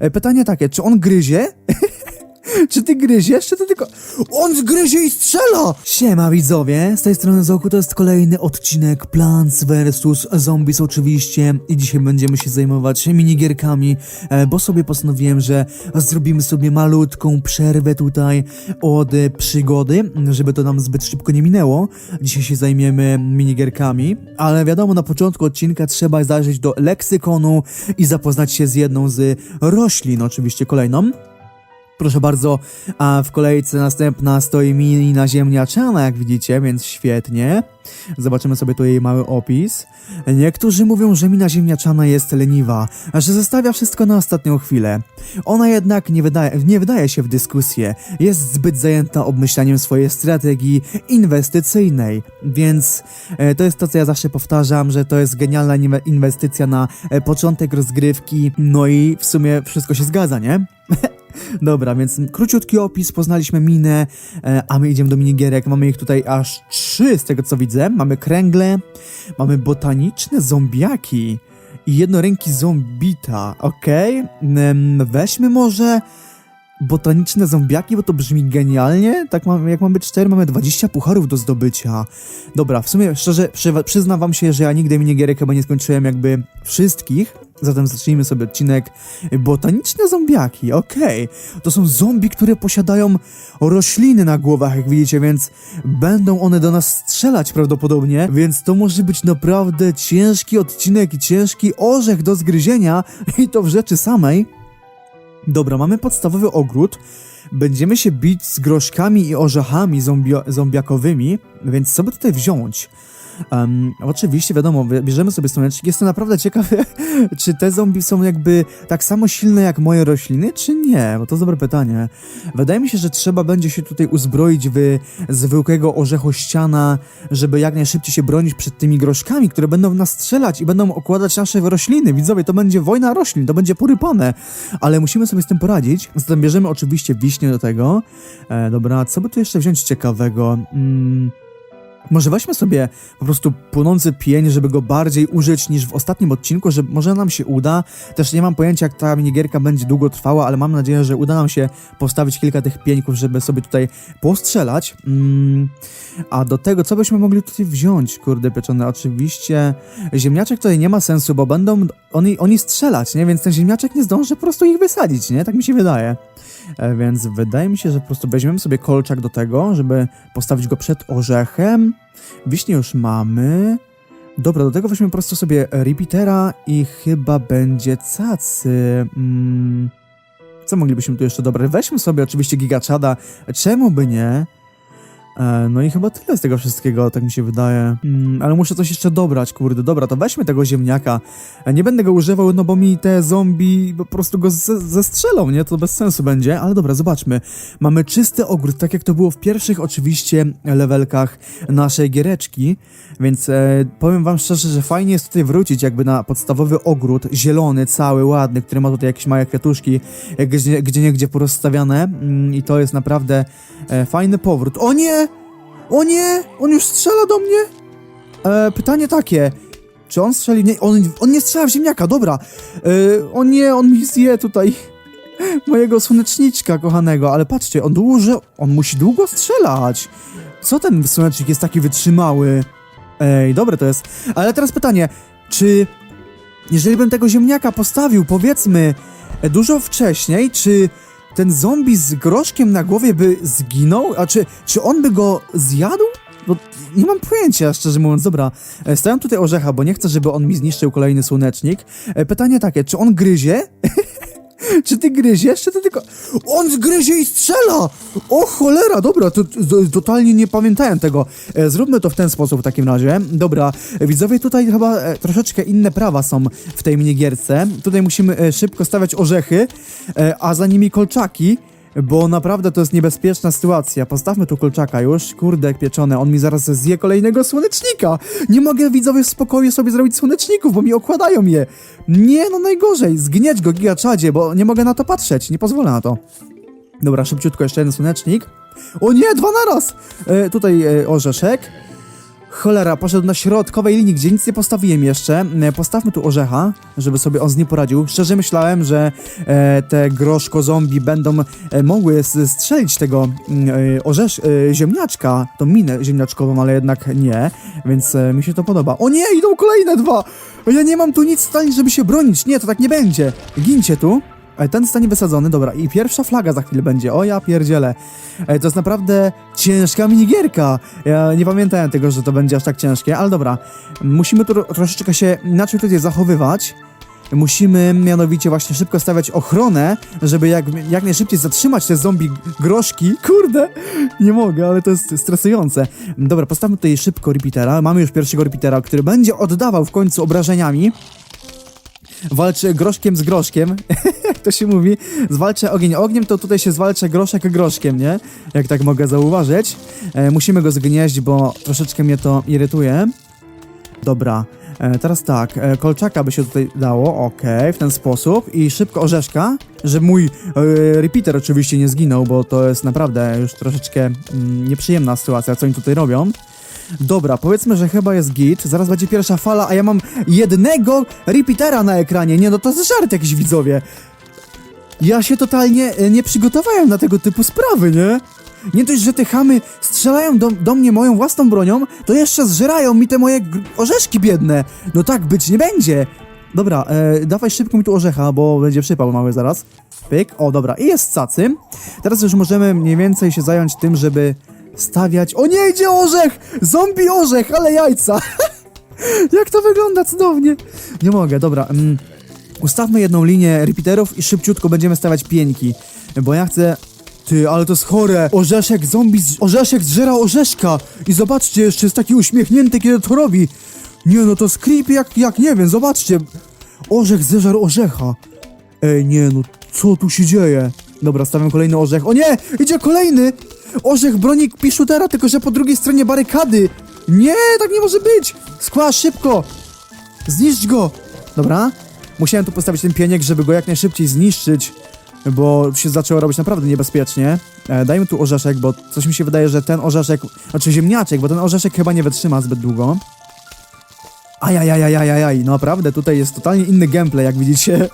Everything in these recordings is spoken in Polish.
E, pytanie takie, czy on gryzie? Czy ty gryziesz, czy ty tylko... On zgryzie i strzela! Siema widzowie, z tej strony Zoku to jest kolejny odcinek Plants vs Zombies oczywiście i dzisiaj będziemy się zajmować minigierkami, e, bo sobie postanowiłem, że zrobimy sobie malutką przerwę tutaj od e, przygody, żeby to nam zbyt szybko nie minęło. Dzisiaj się zajmiemy minigierkami, ale wiadomo, na początku odcinka trzeba zajrzeć do leksykonu i zapoznać się z jedną z roślin, oczywiście kolejną. Proszę bardzo, a w kolejce następna stoi mini na ziemniaczana, jak widzicie, więc świetnie. Zobaczymy sobie tu jej mały opis. Niektórzy mówią, że mina ziemniaczana jest leniwa, że zostawia wszystko na ostatnią chwilę. Ona jednak nie wydaje, nie wydaje się w dyskusję, jest zbyt zajęta obmyślaniem swojej strategii inwestycyjnej, więc e, to jest to, co ja zawsze powtarzam, że to jest genialna inwe- inwestycja na e, początek rozgrywki, no i w sumie wszystko się zgadza, nie? Dobra, więc króciutki opis, poznaliśmy minę, e, a my idziemy do minigierek. Mamy ich tutaj aż trzy z tego co widzę. Mamy kręgle, mamy botaniczne zombiaki i jednoręki zombita, okej? Em, Weźmy może botaniczne zombiaki, bo to brzmi genialnie. Tak mam, jak mam być szczery, mamy 20 pucharów do zdobycia. Dobra, w sumie szczerze przy, przyznam wam się, że ja nigdy minigierek chyba nie skończyłem jakby wszystkich. Zatem zacznijmy sobie odcinek. Botaniczne zombiaki, okej. To są zombie, które posiadają rośliny na głowach, jak widzicie, więc będą one do nas strzelać prawdopodobnie, więc to może być naprawdę ciężki odcinek i ciężki orzech do zgryzienia i to w rzeczy samej. Dobra, mamy podstawowy ogród. Będziemy się bić z groszkami i orzechami zombio- zombiakowymi, więc co by tutaj wziąć? Em, oczywiście, wiadomo, bierzemy sobie słonecznik. Jestem naprawdę ciekawy, czy te zombie są jakby tak samo silne jak moje rośliny, czy nie? Bo to dobre pytanie. Wydaje mi się, że trzeba będzie się tutaj uzbroić w zwykłego orzechościana, żeby jak najszybciej się bronić przed tymi groszkami, które będą nas strzelać i będą okładać nasze rośliny. Widzowie, to będzie wojna roślin, to będzie porypane, ale musimy sobie z tym poradzić. Zatem bierzemy oczywiście wiśnie do tego. E, dobra, co by tu jeszcze wziąć ciekawego? Mm. Może weźmy sobie po prostu płonący pień, żeby go bardziej użyć niż w ostatnim odcinku, że może nam się uda. Też nie mam pojęcia, jak ta minigierka będzie długo trwała, ale mam nadzieję, że uda nam się postawić kilka tych pieńków, żeby sobie tutaj postrzelać. Mm. A do tego, co byśmy mogli tutaj wziąć, kurde pieczone? Oczywiście ziemniaczek tutaj nie ma sensu, bo będą oni, oni strzelać, nie? Więc ten ziemniaczek nie zdąży po prostu ich wysadzić, nie? Tak mi się wydaje. E, Więc wydaje mi się, że po prostu weźmiemy sobie kolczak do tego, żeby postawić go przed orzechem. Wiśnie już mamy. Dobra, do tego weźmiemy po prostu sobie repeatera i chyba będzie cacy. Mm. Co moglibyśmy tu jeszcze dobrać? Weźmy sobie oczywiście gigaczada. Czemu by nie? E, No i chyba tyle z tego wszystkiego, tak mi się wydaje. Mm, ale muszę coś jeszcze dobrać, kurde. Dobra, to weźmy tego ziemniaka. E, Nie będę go używał, no bo mi te zombie po prostu go ze- zestrzelą, nie? To bez sensu będzie. Ale dobra, zobaczmy. Mamy czysty ogród, tak jak to było w pierwszych oczywiście levelkach naszej giereczki. Więc e, powiem wam szczerze, że fajnie jest tutaj wrócić jakby na podstawowy ogród, zielony, cały, ładny, który ma tutaj jakieś małe kwiatuszki, e, gdzie, gdzie niegdzie porozstawiane. Mm, I to jest naprawdę e, fajny powrót. O nie! O nie! On już strzela do mnie! E, pytanie takie. Czy on strzeli? Nie, on, on nie strzela w ziemniaka, dobra. E, o nie, on mi zje tutaj mojego słoneczniczka kochanego, ale patrzcie, on długo, on musi długo strzelać. Co ten słonecznik jest taki wytrzymały? Ej, dobre to jest. Ale teraz pytanie, czy jeżeli bym tego ziemniaka postawił, powiedzmy, dużo wcześniej, czy ten zombie z groszkiem na głowie by zginął? A czy, czy on by go zjadł? Bo nie mam pojęcia, szczerze mówiąc. Dobra, e, stawiam tutaj orzecha, bo nie chcę, żeby on mi zniszczył kolejny słonecznik. E, Pytanie takie, czy on gryzie? Czy ty gryziesz, czy ty tylko... On zgryzie i strzela! O cholera, dobra, to, to, totalnie nie pamiętałem tego. E, zróbmy to w ten sposób w takim razie. Dobra, widzowie, tutaj chyba e, troszeczkę inne prawa są w tej minigierce. Tutaj musimy e, szybko stawiać orzechy, e, a za nimi kolczaki. Bo naprawdę to jest niebezpieczna sytuacja. Postawmy tu kolczaka już. Kurde, pieczone. On mi zaraz zje kolejnego słonecznika. Nie mogę widzowie w spokoju sobie zrobić słoneczników, bo mi okładają je. Nie, no najgorzej. Zgnieć go, gigaczadzie, bo nie mogę na to patrzeć. Nie pozwolę na to. Dobra, szybciutko jeszcze jeden słonecznik. O nie, dwa naraz! E, tutaj e, orzeszek. Cholera, poszedł na środkowej linii, gdzie nic nie postawiłem jeszcze. E, Postawmy tu orzecha, żeby sobie on z nim poradził. Szczerze myślałem, że e, te groszko zombie będą e, mogły strzelić tego mm, e, orzesz, e, ziemniaczka, tą minę ziemniaczkową, ale jednak nie, więc e, mi się to podoba. O nie, idą kolejne dwa! Ja nie mam tu nic stali, żeby się bronić. Nie, to tak nie będzie. Gincie tu. E, Ten zostanie wysadzony, dobra, i pierwsza flaga za chwilę będzie. O ja pierdzielę. E, To jest naprawdę ciężka minigierka. Ja nie pamiętałem tego, że to będzie aż tak ciężkie, ale dobra. Musimy tu troszeczkę się inaczej tutaj zachowywać. Musimy mianowicie właśnie szybko stawiać ochronę, żeby jak, jak najszybciej zatrzymać te zombie groszki. Kurde, nie mogę, ale to jest stresujące. Dobra, postawmy tutaj szybko repeatera. Mamy już pierwszego repeatera, który będzie oddawał w końcu obrażeniami. Walczy groszkiem z groszkiem, jak to się mówi. Zwalczę ogień ogniem, to tutaj się zwalcza groszek groszkiem, nie? Jak tak mogę zauważyć. E, musimy go zgnieść, bo troszeczkę mnie to irytuje. Dobra, e, teraz tak, e, kolczaka by się tutaj dało, okej, w ten sposób i szybko orzeszka, że mój e, repeater oczywiście nie zginął, bo to jest naprawdę już troszeczkę mm, nieprzyjemna sytuacja, co oni tutaj robią. Dobra, powiedzmy, że chyba jest git, zaraz będzie pierwsza fala, a ja mam jednego repeatera na ekranie, nie no to jest żart jakiś widzowie. Ja się totalnie e, nie przygotowałem na tego typu sprawy, nie? Nie dość, że te chamy strzelają do, do mnie moją własną bronią, to jeszcze zżerają mi te moje orzeszki biedne. No tak być nie będzie. Dobra, e, dawaj szybko mi tu orzecha, bo będzie przypał mały zaraz. Pyk, o dobra, i jest cacy. Teraz już możemy mniej więcej się zająć tym, żeby stawiać... O nie, idzie orzech! Zombie orzech, ale jajca! Jak to wygląda cudownie! Nie mogę, dobra. Mm. Ustawmy jedną linię repeaterów i szybciutko będziemy stawiać pieńki, bo ja chcę... Ty, ale to jest chore! Orzeszek, zombie, z... orzeszek zżera orzeszka! I zobaczcie, jeszcze jest taki uśmiechnięty, kiedy to robi! Nie no, to jest creepy jak, jak nie wiem, zobaczcie! Orzech zeżarł orzecha! Ej, nie no, co tu się dzieje? Dobra, stawiam kolejny orzech. O nie! Idzie kolejny! Orzech broni piszutera, tylko że po drugiej stronie barykady! Nie, tak nie może być! Skła, szybko! Zniszcz go! Dobra. Musiałem tu postawić ten pieniek, żeby go jak najszybciej zniszczyć, bo się zaczęło robić naprawdę niebezpiecznie. E, dajmy tu orzeszek, bo coś mi się wydaje, że ten orzeszek, znaczy ziemniaczek, bo ten orzeszek chyba nie wytrzyma zbyt długo. Ajajajajajaj, naprawdę tutaj jest totalnie inny gameplay, jak widzicie.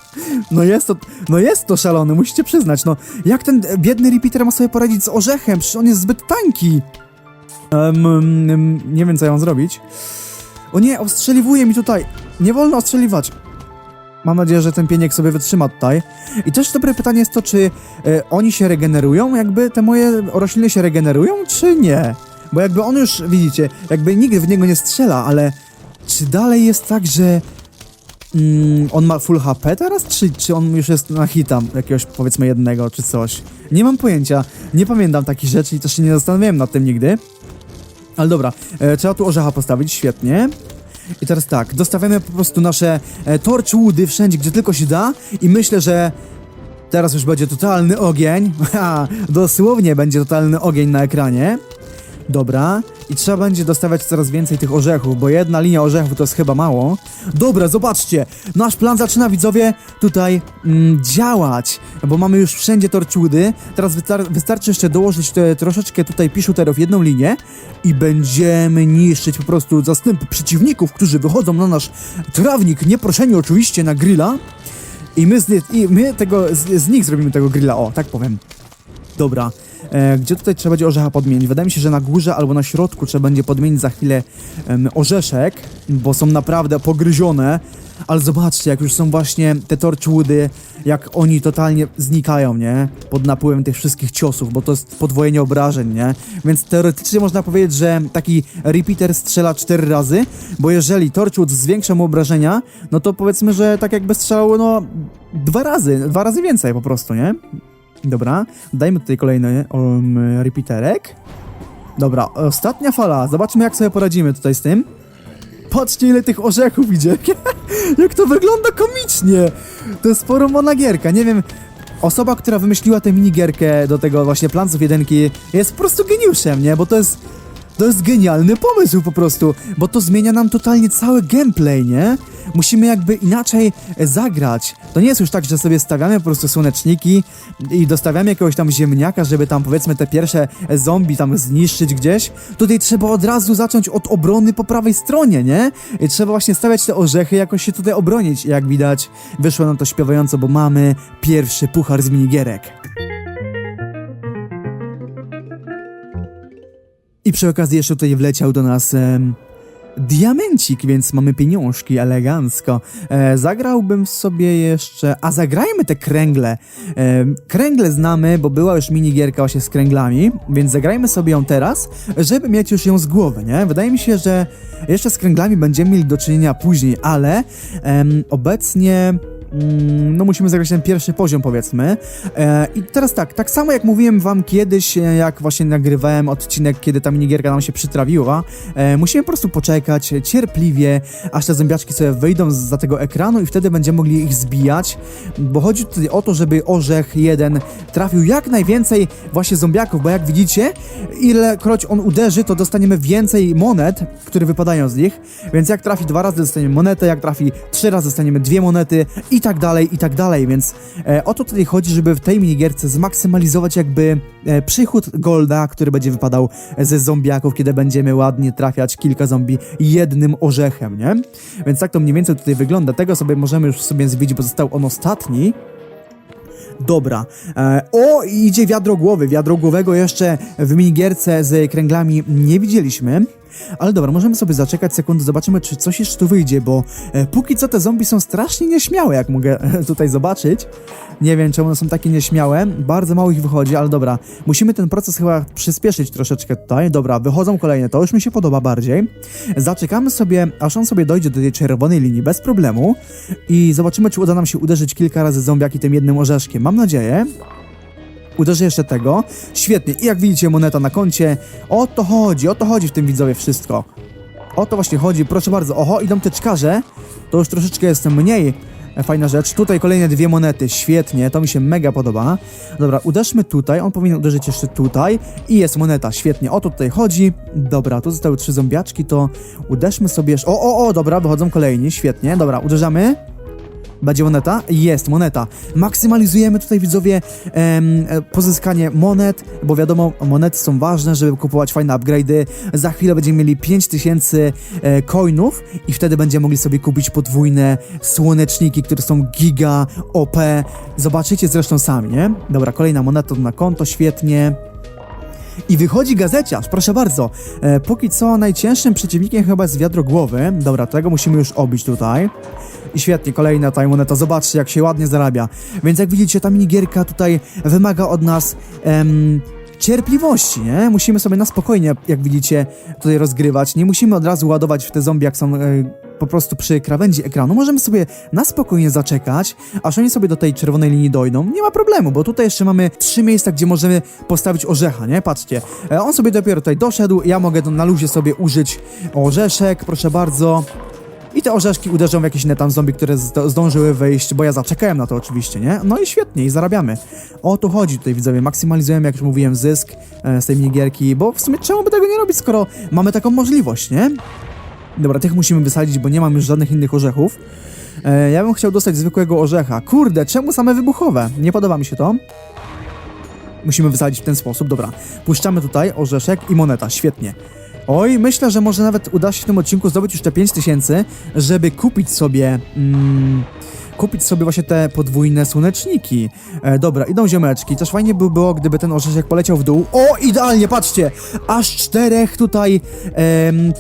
No jest to, no jest to szalone, musicie przyznać, no. Jak ten biedny repeater ma sobie poradzić z orzechem? Przecież on jest zbyt tanki. Em, em, nie wiem, co ja mam zrobić. O nie, ostrzeliwuje mi tutaj. Nie wolno ostrzeliwać. Mam nadzieję, że ten pieniek sobie wytrzyma tutaj. I też dobre pytanie jest to, czy e, oni się regenerują, jakby te moje rośliny się regenerują, czy nie? Bo jakby on już, widzicie, jakby nikt w niego nie strzela, ale czy dalej jest tak, że mm, on ma full HP teraz, czy, czy on już jest na hita jakiegoś powiedzmy jednego, czy coś? Nie mam pojęcia, nie pamiętam takich rzeczy i też się nie zastanawiałem nad tym nigdy. Ale dobra, e, trzeba tu orzecha postawić, świetnie. I teraz tak, dostawiamy po prostu nasze e, torchwoody wszędzie, gdzie tylko się da i myślę, że teraz już będzie totalny ogień. Dosłownie będzie totalny ogień na ekranie. Dobra, i trzeba będzie dostawać coraz więcej tych orzechów, bo jedna linia orzechów to jest chyba mało. Dobra, zobaczcie, nasz plan zaczyna, widzowie, tutaj mm, działać, bo mamy już wszędzie torchwoody. Teraz wystar- wystarczy jeszcze dołożyć te, troszeczkę tutaj piszuterów, jedną linię i będziemy niszczyć po prostu zastępy przeciwników, którzy wychodzą na nasz trawnik, nieproszeni oczywiście na grilla. I my z, i my tego, z, z nich zrobimy tego grilla, o, tak powiem. Dobra. E, gdzie tutaj trzeba będzie orzecha podmienić? Wydaje mi się, że na górze albo na środku trzeba będzie podmienić za chwilę orzeszek, bo są naprawdę pogryzione. Ale zobaczcie, jak już są właśnie te torchwoody, jak oni totalnie znikają, nie? Pod napływem tych wszystkich ciosów, bo to jest podwojenie obrażeń, nie? Więc teoretycznie można powiedzieć, że taki repeater strzela cztery razy, bo jeżeli torchwood zwiększa mu obrażenia, no to powiedzmy, że tak jakby strzelał, no, dwa razy, dwa razy więcej po prostu, nie? Dobra, dajmy tutaj kolejny um, repeaterek. Dobra, ostatnia fala. Zobaczmy, jak sobie poradzimy tutaj z tym. Patrzcie, ile tych orzechów idzie. jak to wygląda komicznie. To jest porąbana gierka. Nie wiem, osoba, która wymyśliła tę minigierkę do tego właśnie planców jedynki jest po prostu geniuszem, nie? Bo to jest... To jest genialny pomysł po prostu, bo to zmienia nam totalnie cały gameplay, nie? Musimy jakby inaczej e, zagrać. To nie jest już tak, że sobie stawiamy po prostu słoneczniki i dostawiamy jakiegoś tam ziemniaka, żeby tam powiedzmy te pierwsze e, zombie tam zniszczyć gdzieś. Tutaj trzeba od razu zacząć od obrony po prawej stronie, nie? I trzeba właśnie stawiać te orzechy, jakoś się tutaj obronić. Jak widać, wyszło nam to śpiewająco, bo mamy pierwszy puchar z minigierek. I przy okazji jeszcze tutaj wleciał do nas em, diamencik, więc mamy pieniążki elegancko. E, zagrałbym sobie jeszcze... A zagrajmy te kręgle. E, kręgle znamy, bo była już minigierka właśnie z kręglami, więc zagrajmy sobie ją teraz, żeby mieć już ją z głowy, nie? Wydaje mi się, że jeszcze z kręglami będziemy mieli do czynienia później, ale em, obecnie... Mm, no musimy zagrać ten pierwszy poziom powiedzmy. E, I teraz tak, tak samo jak mówiłem wam kiedyś, e, jak właśnie nagrywałem odcinek, kiedy ta minigierka nam się przytrawiła, e, musimy po prostu poczekać cierpliwie, aż te zombiaczki sobie wyjdą za tego ekranu i wtedy będziemy mogli ich zbijać, bo chodzi tutaj o to, żeby orzech jeden trafił jak najwięcej właśnie zombiaków, bo jak widzicie, ilekroć on uderzy, to dostaniemy więcej monet, które wypadają z nich, więc jak trafi dwa razy, dostaniemy monetę, jak trafi trzy razy, dostaniemy dwie monety i tak dalej, i tak dalej, więc e, o to tutaj chodzi, żeby w tej minigierce zmaksymalizować jakby e, przychód golda, który będzie wypadał ze zombiaków, kiedy będziemy ładnie trafiać kilka zombie jednym orzechem, nie? Więc tak to mniej więcej tutaj wygląda. Tego sobie możemy już sobie zwiedzić, bo został on ostatni. Dobra. E, o, i idzie wiadro głowy. Wiadro głowego jeszcze w minigierce z kręglami nie widzieliśmy. Ale dobra, możemy sobie zaczekać sekundę, zobaczymy, czy coś jeszcze tu wyjdzie, bo e, póki co te zombie są strasznie nieśmiałe, jak mogę tutaj zobaczyć. Nie wiem, czemu one są takie nieśmiałe. Bardzo mało ich wychodzi, ale dobra. Musimy ten proces chyba przyspieszyć troszeczkę tutaj. Dobra, wychodzą kolejne, to już mi się podoba bardziej. Zaczekamy sobie, aż on sobie dojdzie do tej czerwonej linii bez problemu i zobaczymy, czy uda nam się uderzyć kilka razy zombiaki tym jednym orzeszkiem. Mam nadzieję. Uderzę jeszcze tego. Świetnie. I jak widzicie, moneta na koncie. O to chodzi, o to chodzi w tym widzowie wszystko. O to właśnie chodzi, proszę bardzo. Oho, idą teczkarze. To już troszeczkę jest mniej e, fajna rzecz. Tutaj kolejne dwie monety, świetnie, to mi się mega podoba. Dobra, uderzmy tutaj, on powinien uderzyć jeszcze tutaj. I jest moneta, świetnie, o to tutaj chodzi. Dobra, tu zostały trzy zombiaczki, to uderzmy sobie jeszcze... O, o, o, dobra, wychodzą kolejni, świetnie. Dobra, uderzamy. Będzie moneta? Jest, moneta. Maksymalizujemy tutaj, widzowie, em, e, pozyskanie monet, bo wiadomo, monety są ważne, żeby kupować fajne upgrade'y. Za chwilę będziemy mieli 5000 e, coinów i wtedy będziemy mogli sobie kupić podwójne słoneczniki, które są giga OP. Zobaczycie zresztą sami, nie? Dobra, kolejna moneta na konto, świetnie. I wychodzi gazeciarz, proszę bardzo. E, póki co najcięższym przeciwnikiem chyba jest wiadro głowy. Dobra, tego musimy już obić tutaj. I świetnie, kolejna ta moneta, zobaczcie jak się ładnie zarabia. Więc jak widzicie, ta minigierka tutaj wymaga od nas em, cierpliwości, nie? Musimy sobie na spokojnie, jak widzicie, tutaj rozgrywać. Nie musimy od razu ładować w te zombie, jak są... E, po prostu przy krawędzi ekranu, możemy sobie na spokojnie zaczekać, aż oni sobie do tej czerwonej linii dojdą. Nie ma problemu, bo tutaj jeszcze mamy trzy miejsca, gdzie możemy postawić orzecha, nie? Patrzcie, e, on sobie dopiero tutaj doszedł, ja mogę na luzie sobie użyć orzeszek, proszę bardzo. I te orzeszki uderzą w jakieś inne tam zombie, które zdążyły wejść, bo ja zaczekałem na to oczywiście, nie? No i świetnie, i zarabiamy. O to chodzi tutaj, widzowie, maksymalizujemy, jak już mówiłem, zysk e, z tej minigierki, bo w sumie czemu by tego nie robić, skoro mamy taką możliwość, nie? Dobra, tych musimy wysadzić, bo nie mam już żadnych innych orzechów. E, ja bym chciał dostać zwykłego orzecha. Kurde, czemu same wybuchowe? Nie podoba mi się to. Musimy wysadzić w ten sposób. Dobra, puszczamy tutaj orzeszek i moneta. Świetnie. Oj, myślę, że może nawet uda się w tym odcinku zdobyć już te 5000, żeby kupić sobie... Mm, kupić sobie właśnie te podwójne słoneczniki. E, dobra, idą ziomeczki. Też fajnie by było, gdyby ten orzeszek poleciał w dół. O, idealnie, patrzcie! Aż czterech tutaj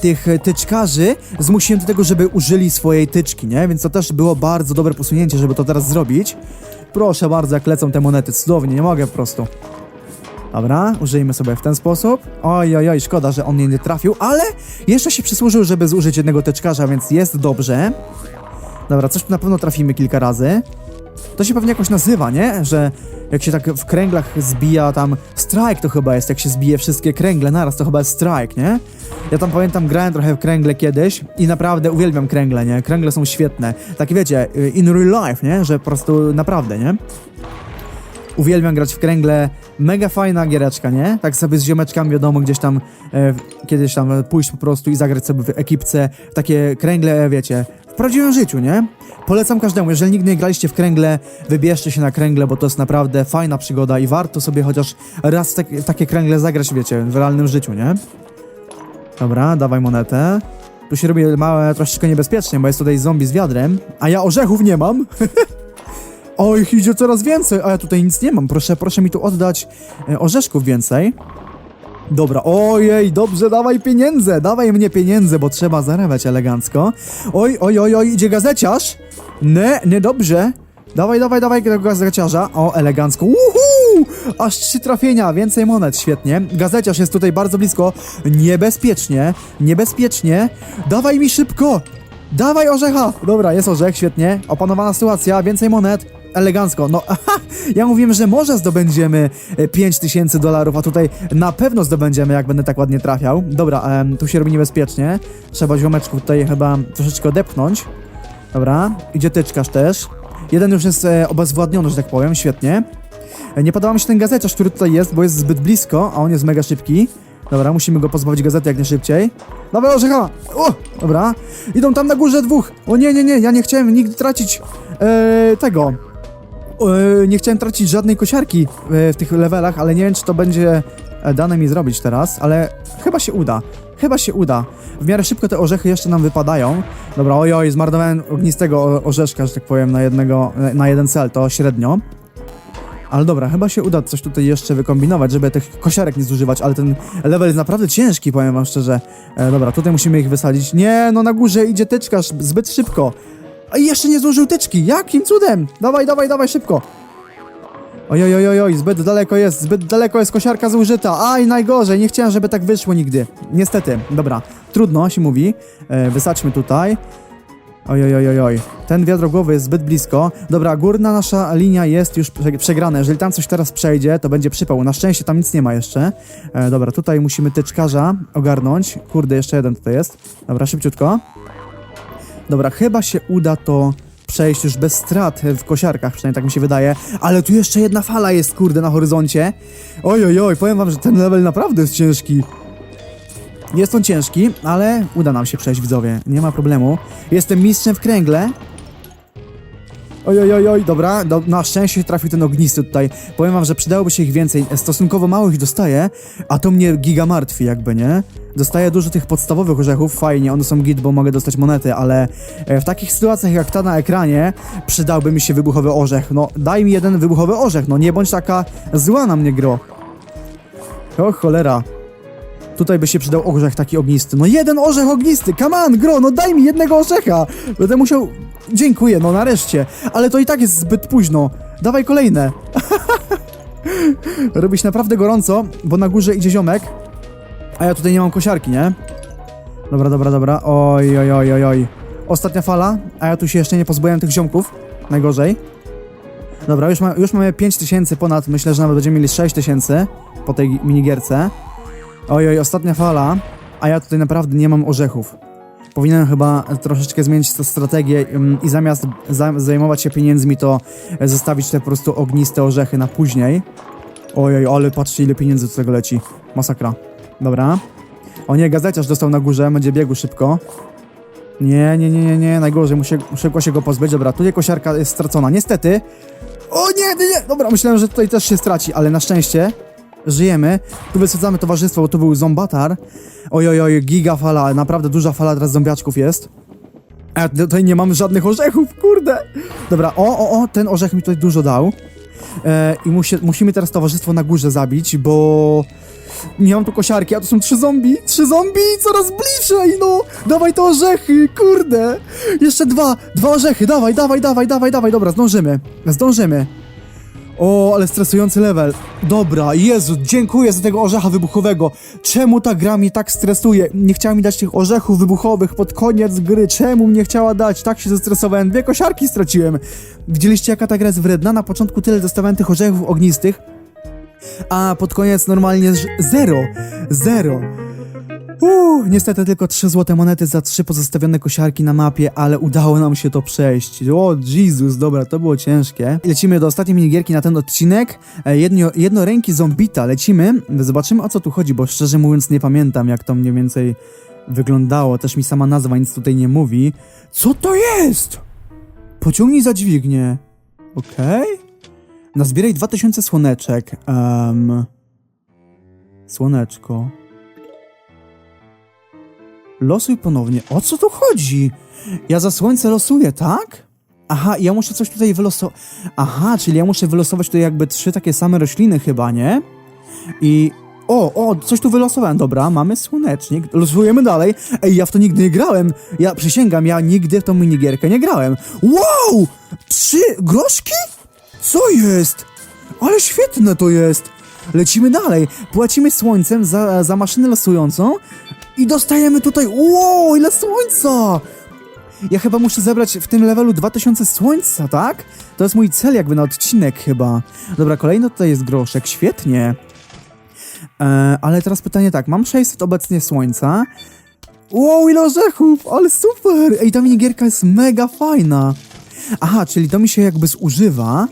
tych tyczkarzy zmusiłem do tego, żeby użyli swojej tyczki, nie? Więc to też było bardzo dobre posunięcie, żeby to teraz zrobić. Proszę bardzo, jak lecą te monety, cudownie, nie mogę po prostu. Dobra, użyjmy sobie w ten sposób. Oj, oj, oj, szkoda, że on nie trafił, ale jeszcze się przysłużył, żeby zużyć jednego teczkarza, więc jest dobrze. Dobra, coś tu na pewno trafimy kilka razy. To się pewnie jakoś nazywa, nie? Że jak się tak w kręglach zbija tam... Strike to chyba jest, jak się zbije wszystkie kręgle naraz, to chyba jest strike, nie? Ja tam pamiętam, grałem trochę w kręgle kiedyś i naprawdę uwielbiam kręgle, nie? Kręgle są świetne. Takie wiecie, in real life, nie? Że po prostu naprawdę, nie? Uwielbiam grać w kręgle, mega fajna giereczka, nie? Tak sobie z ziomeczkami wiadomo, gdzieś tam e, kiedyś tam e, pójść po prostu i zagrać sobie w ekipce, takie kręgle, wiecie, prawdziwym życiu, nie? Polecam każdemu, jeżeli nigdy nie graliście w kręgle, wybierzcie się na kręgle, bo to jest naprawdę fajna przygoda i warto sobie chociaż raz tak, takie kręgle zagrać, wiecie, w realnym życiu, nie? Dobra, dawaj monetę. Tu się robi małe, troszeczkę niebezpiecznie, bo jest tutaj zombie z wiadrem, a ja orzechów nie mam. Oj, idzie coraz więcej, a ja tutaj nic nie mam. Proszę, proszę mi tu oddać e, orzeszków więcej. Dobra, ojej, dobrze, dawaj pieniądze, dawaj mnie pieniądze, bo trzeba zarabiać elegancko. Oj, oj, oj, oj, idzie gazeciarz. Nie, nie dobrze. Dawaj, dawaj, dawaj tego gazeciarza. O, elegancko. Uhu! Aż trzy trafienia, więcej monet, świetnie. Gazeciarz jest tutaj bardzo blisko. Niebezpiecznie, niebezpiecznie. Dawaj mi szybko. Dawaj orzecha! Dobra, jest orzech, świetnie. Opanowana sytuacja, więcej monet. Elegancko. No, aha, ja mówiłem, że może zdobędziemy e, 5000 dolarów, a tutaj na pewno zdobędziemy, jak będę tak ładnie trafiał. Dobra, em, tu się robi niebezpiecznie. Trzeba ziomeczków tutaj chyba troszeczkę odepchnąć. Dobra, idzie tyczkarz też. Jeden już jest e, obezwładniony, że tak powiem, świetnie. E, Nie podoba mi się ten gazeciarz, który tutaj jest, bo jest zbyt blisko, a on jest mega szybki. Dobra, musimy go pozbawić gazety jak najszybciej. Dawaj, orzecha! O! Dobra. Idą tam na górze dwóch. O nie, nie, nie, ja nie chciałem nigdy tracić e, tego. E, nie chciałem tracić żadnej kosiarki e, w tych levelach, ale nie wiem, czy to będzie e, dane mi zrobić teraz, ale chyba się uda. Chyba się uda. W miarę szybko te orzechy jeszcze nam wypadają. Dobra, oj, oj, zmarnowałem ognistego orzeszka, że tak powiem, na jednego, na jeden cel, to średnio. Ale dobra, chyba się uda coś tutaj jeszcze wykombinować, żeby tych kosiarek nie zużywać, ale ten level jest naprawdę ciężki, powiem wam szczerze. E, dobra, tutaj musimy ich wysadzić. Nie, no na górze idzie tyczkarz zbyt szybko. A jeszcze nie zużył tyczki, jakim cudem? Dawaj, dawaj, dawaj, szybko. Oj, oj, oj, oj, zbyt daleko jest, zbyt daleko jest kosiarka zużyta. Aj, najgorzej, nie chciałem, żeby tak wyszło nigdy. Niestety, dobra, trudno się mówi. E, wysadźmy tutaj. Oj, oj, oj, oj. Ten wiadrogłowy jest zbyt blisko. Dobra, górna nasza linia jest już prze- przegrana. Jeżeli tam coś teraz przejdzie, to będzie przypał. Na szczęście tam nic nie ma jeszcze. E, dobra, tutaj musimy tyczkarza ogarnąć. Kurde, jeszcze jeden tutaj jest. Dobra, szybciutko. Dobra, chyba się uda to przejść już bez strat w kosiarkach, przynajmniej tak mi się wydaje. Ale tu jeszcze jedna fala jest, kurde, na horyzoncie. Oj, oj, oj, powiem wam, że ten level naprawdę jest ciężki. Jest on ciężki, ale uda nam się przejść, widzowie. Nie ma problemu. Jestem mistrzem w kręgle. Oj, oj, oj, oj, dobra, do, na szczęście trafił ten ognisty tutaj. Powiem wam, że przydałoby się ich więcej. Stosunkowo mało ich dostaję, a to mnie giga martwi jakby, nie? Dostaję dużo tych podstawowych orzechów, fajnie, one są git, bo mogę dostać monety, ale e, w takich sytuacjach jak ta na ekranie przydałby mi się wybuchowy orzech. No, daj mi jeden wybuchowy orzech, no nie bądź taka zła na mnie, gro. O cholera. Tutaj by się przydał orzech taki ognisty. No jeden orzech ognisty, come on, gro, no daj mi jednego orzecha. Będę musiał... Dziękuję, no nareszcie. Ale to i tak jest zbyt późno. Dawaj kolejne. Robi się naprawdę gorąco, bo na górze idzie ziomek. A ja tutaj nie mam kosiarki, nie? Dobra, dobra, dobra. Oj, oj, oj, oj, oj. Ostatnia fala, a ja tu się jeszcze nie pozbyłem tych ziomków. Najgorzej. Dobra, już, ma, już mamy 5000 ponad, myślę, że nawet będziemy mieli 6000 po tej minigierce. Oj, oj, ostatnia fala, a ja tutaj naprawdę nie mam orzechów. Powinienem chyba troszeczkę zmienić tę strategię ym, i zamiast za, zajmować się pieniędzmi, to zostawić te po prostu ogniste orzechy na później. Oj, oj, ale patrzcie ile pieniędzy do tego leci. Masakra. Dobra. O nie, gazeciarz dostał na górze, będzie biegł szybko. Nie, nie, nie, nie, nie, najgorzej, muszę szybko się go pozbyć. Dobra, tutaj kosiarka jest stracona. Niestety. O nie, nie, nie! Dobra, myślałem, że tutaj też się straci, ale na szczęście żyjemy. Tu wysadzamy towarzystwo, bo tu był zombatar. Oj, oj, giga fala, naprawdę duża fala teraz zombiaczków jest. A tutaj nie mam żadnych orzechów, kurde. Dobra, o, o, o, ten orzech mi tutaj dużo dał. E, I musi, musimy teraz towarzystwo na górze zabić, bo nie mam tu kosiarki, a to są trzy zombie. Trzy zombie, coraz bliżej, no. Dawaj te orzechy, kurde. Jeszcze dwa, dwa orzechy, dawaj, dawaj, dawaj, dawaj, dawaj. Dobra, zdążymy, zdążymy. O, ale stresujący level. Dobra, Jezu, dziękuję za tego orzecha wybuchowego. Czemu ta gra mnie tak stresuje? Nie chciała mi dać tych orzechów wybuchowych pod koniec gry. Czemu mnie chciała dać? Tak się zestresowałem. Dwie kosiarki straciłem. Widzieliście jaka ta gra jest wredna? Na początku tyle dostawałem tych orzechów ognistych, a pod koniec normalnie zero. Zero. Uuu, niestety tylko trzy złote monety za trzy pozostawione kosiarki na mapie, ale udało nam się to przejść. O, Jezus, dobra, to było ciężkie. Lecimy do ostatniej minigierki na ten odcinek. E, Jedno, jednoręki zombita, lecimy. Zobaczymy o co tu chodzi, bo szczerze mówiąc nie pamiętam jak to mniej więcej wyglądało. Też mi sama nazwa nic tutaj nie mówi. Co to jest? Pociągnij za dźwignię. Okej. Nazbieraj 2000 słoneczek. Um, słoneczko. Losuj ponownie. O co tu chodzi? Ja za słońce losuję, tak? Aha, ja muszę coś tutaj wylosować. Aha, czyli ja muszę wylosować tutaj jakby trzy takie same rośliny chyba, nie? I... O, o, coś tu wylosowałem. Dobra, mamy słonecznik. Losujemy dalej. Ej, ja w to nigdy nie grałem. Ja przysięgam, ja nigdy w tą minigierkę nie grałem. Wow! Trzy groszki? Co jest? Ale świetne to jest! Lecimy dalej. Płacimy słońcem za, za maszynę losującą i dostajemy tutaj. Wow, ile słońca! Ja chyba muszę zebrać w tym levelu 2000 słońca, tak? To jest mój cel jakby na odcinek chyba. Dobra, kolejno tutaj jest groszek, świetnie. E, ale teraz pytanie tak, mam 600 obecnie słońca. Wow, ile orzechów, ale super! Ej, ta minigierka jest mega fajna. Aha, czyli to mi się jakby zużywa.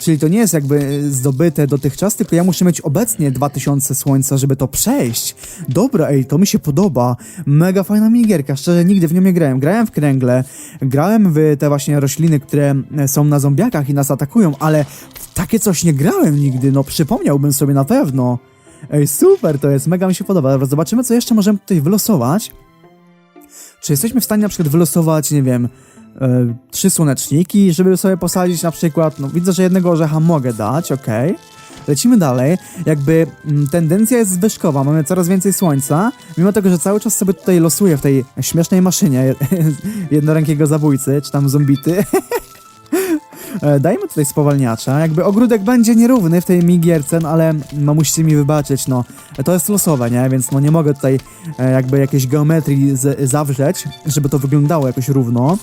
Czyli to nie jest jakby zdobyte dotychczas, tylko ja muszę mieć obecnie 2000 słońca, żeby to przejść. Dobra, ej, to mi się podoba. Mega fajna minigierka, szczerze nigdy w nią nie grałem. Grałem w kręgle, grałem w te właśnie rośliny, które są na zombiakach i nas atakują, ale w takie coś nie grałem nigdy, no przypomniałbym sobie na pewno. Ej, super to jest, mega mi się podoba. Dobra, zobaczymy, co jeszcze możemy tutaj wylosować. Czy jesteśmy w stanie na przykład wylosować, nie wiem, trzy słoneczniki, żeby sobie posadzić na przykład, no widzę, że jednego orzecha mogę dać, okej. Lecimy dalej, jakby mm, tendencja jest zwyżkowa, mamy coraz więcej słońca, mimo tego, że cały czas sobie tutaj losuję w tej śmiesznej maszynie jednorękiego zabójcy, czy tam zombity. E, Dajmy tutaj spowalniacza. Jakby ogródek będzie nierówny w tej migierce, no ale no musicie mi wybaczyć, no. To jest losowe, nie? Więc no nie mogę tutaj e, jakby jakiejś geometrii zawrzeć, żeby to wyglądało jakoś równo.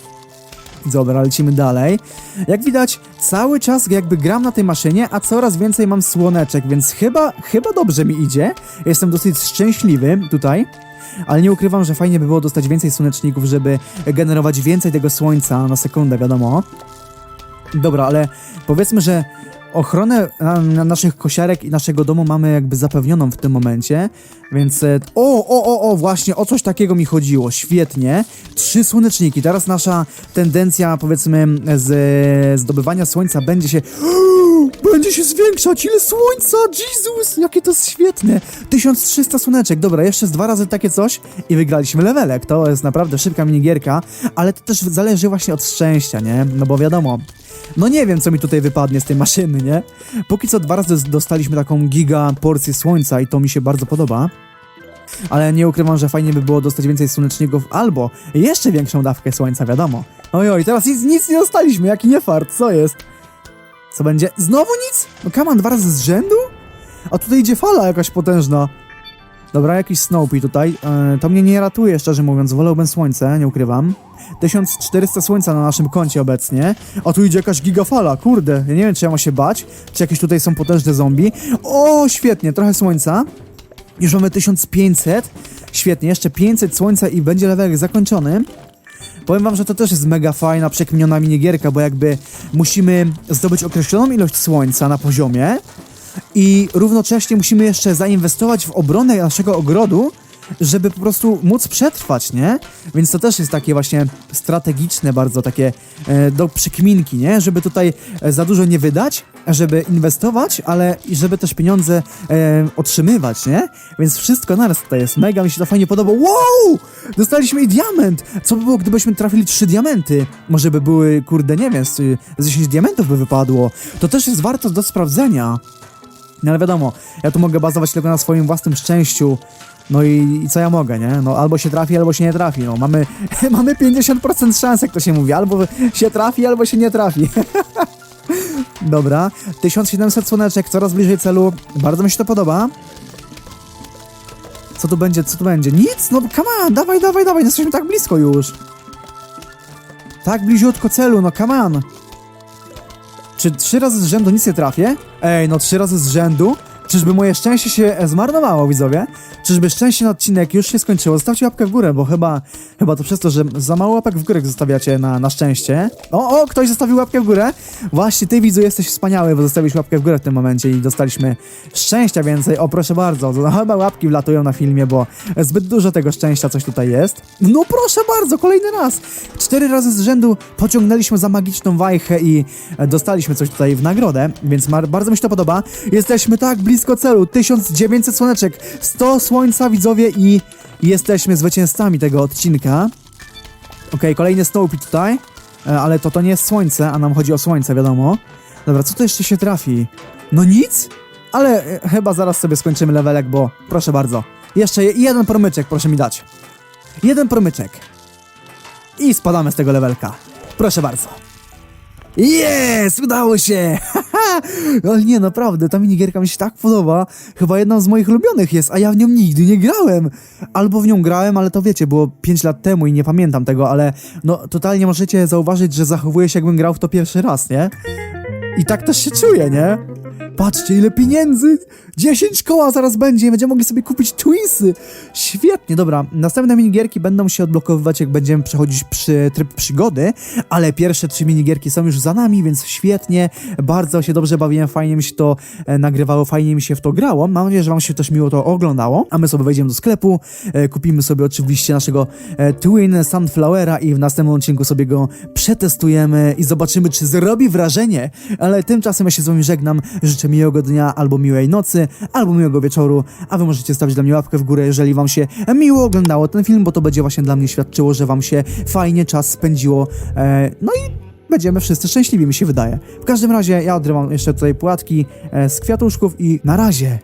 Dobra, lecimy dalej. Jak widać, cały czas jakby gram na tej maszynie, a coraz więcej mam słoneczek, więc chyba, chyba dobrze mi idzie. Jestem dosyć szczęśliwy tutaj. Ale nie ukrywam, że fajnie by było dostać więcej słoneczników, żeby generować więcej tego słońca na sekundę, wiadomo. Dobra, ale powiedzmy, że ochronę na, na naszych kosiarek i naszego domu mamy jakby zapewnioną w tym momencie, więc... e, O, o, o, o, właśnie, o coś takiego mi chodziło, świetnie. Trzy słoneczniki, teraz nasza tendencja, powiedzmy, z zdobywania słońca będzie się... Będzie się zwiększać, ile słońca, Jezus, jakie to jest świetne. 1300 słoneczek, dobra, jeszcze z dwa razy takie coś i wygraliśmy levelek, to jest naprawdę szybka minigierka, ale to też zależy właśnie od szczęścia, nie? No bo wiadomo, no nie wiem, co mi tutaj wypadnie z tej maszyny, nie? Póki co dwa razy dostaliśmy taką giga porcję słońca i to mi się bardzo podoba. Ale nie ukrywam, że fajnie by było dostać więcej słoneczników albo jeszcze większą dawkę słońca, wiadomo. Oj, oj, teraz nic, nic nie dostaliśmy, jaki niefart, co jest? Co będzie? Znowu nic? No kaman, dwa razy z rzędu? A tutaj idzie fala jakaś potężna. Dobra, jakiś Snoopy tutaj. E, to mnie nie ratuje, szczerze mówiąc. Wolałbym słońce, nie ukrywam. 1400 słońca na naszym koncie obecnie. A tu idzie jakaś gigafala, kurde. Ja nie wiem, czy ja mam się bać, czy jakieś tutaj są potężne zombie. O, świetnie, trochę słońca. Już mamy 1500. Świetnie, jeszcze 500 słońca i będzie levelek zakończony. Powiem wam, że to też jest mega fajna, przekminiona minigierka, bo jakby musimy zdobyć określoną ilość słońca na poziomie i równocześnie musimy jeszcze zainwestować w obronę naszego ogrodu, żeby po prostu móc przetrwać, nie? Więc to też jest takie właśnie strategiczne bardzo takie e, do przekminki, nie? Żeby tutaj e, za dużo nie wydać, żeby inwestować, ale i żeby też pieniądze e, otrzymywać, nie? Więc wszystko naraz tutaj jest mega, mi się to fajnie podoba. Wow! Dostaliśmy i diament! Co by było, gdybyśmy trafili trzy diamenty? Może by były, kurde, nie wiem, z, z 10 diamentów by wypadło. To też jest warto do sprawdzenia. No ale wiadomo, ja tu mogę bazować tylko na swoim własnym szczęściu. No i, i co ja mogę, nie? No albo się trafi, albo się nie trafi. No mamy, mamy 50% szans, jak to się mówi. Albo się trafi, albo się nie trafi. Dobra, 1700 słoneczek, coraz bliżej celu. Bardzo mi się to podoba. Co tu będzie, co tu będzie? Nic? No come on, dawaj, dawaj, dawaj, jesteśmy tak blisko już. Tak bliziutko celu, no come on. Czy trzy razy z rzędu nic nie trafię? Ej, no trzy razy z rzędu Czyżby moje szczęście się e, zmarnowało, widzowie? Czyżby szczęście na odcinek już się skończyło? Zostawcie łapkę w górę, bo chyba, chyba to przez to, że za mało łapek w górę zostawiacie na, na szczęście. O, o, ktoś zostawił łapkę w górę. Właśnie ty, widzu, jesteś wspaniały, bo zostawiłeś łapkę w górę w tym momencie i dostaliśmy szczęścia więcej. O, proszę bardzo, to chyba łapki wlatują na filmie, bo zbyt dużo tego szczęścia coś tutaj jest. No proszę bardzo, kolejny raz. Cztery razy z rzędu pociągnęliśmy za magiczną wajchę i e, dostaliśmy coś tutaj w nagrodę, więc bardzo mi się to podoba. Jesteśmy tak blisko celu, 1900 słoneczek, 100 słońca widzowie i jesteśmy zwycięzcami tego odcinka. Okej, kolejny Snoopy tutaj, e, ale to to nie jest słońce, a nam chodzi o słońce, wiadomo. Dobra, co to jeszcze się trafi? No nic? Ale e, chyba zaraz sobie skończymy levelek, bo proszę bardzo. Jeszcze je- jeden promyczek proszę mi dać. Jeden promyczek. I spadamy z tego levelka. Proszę bardzo. Jest! Udało się! Ale nie, naprawdę, ta minigierka mi się tak podoba. Chyba jedną z moich ulubionych jest, a ja w nią nigdy nie grałem. Albo w nią grałem, ale to wiecie, było 5 lat temu i nie pamiętam tego, ale no totalnie możecie zauważyć, że zachowuję się jakbym grał w to pierwszy raz, nie? I tak też się czuję, nie? Patrzcie, ile pieniędzy! 10 koła zaraz będzie, będziemy mogli sobie kupić twinsy! Świetnie, dobra. Następne minigierki będą się odblokowywać, jak będziemy przechodzić przy tryb przygody, ale pierwsze trzy minigierki są już za nami, więc świetnie. Bardzo się dobrze bawiłem, fajnie mi się to e, nagrywało, fajnie mi się w to grało. Mam nadzieję, że wam się też miło to oglądało. A my sobie wejdziemy do sklepu, e, kupimy sobie oczywiście naszego e, Twin Sunflowera i w następnym odcinku sobie go przetestujemy i zobaczymy, czy zrobi wrażenie. Ale tymczasem ja się z wami żegnam, życzę miłego dnia albo miłej nocy, albo miłego wieczoru, a wy możecie stawić dla mnie łapkę w górę, jeżeli wam się miło oglądało ten film, bo to będzie właśnie dla mnie świadczyło, że wam się fajnie czas spędziło. E, no i będziemy wszyscy szczęśliwi, mi się wydaje. W każdym razie ja odrywam jeszcze tutaj płatki e, z kwiatuszków i na razie.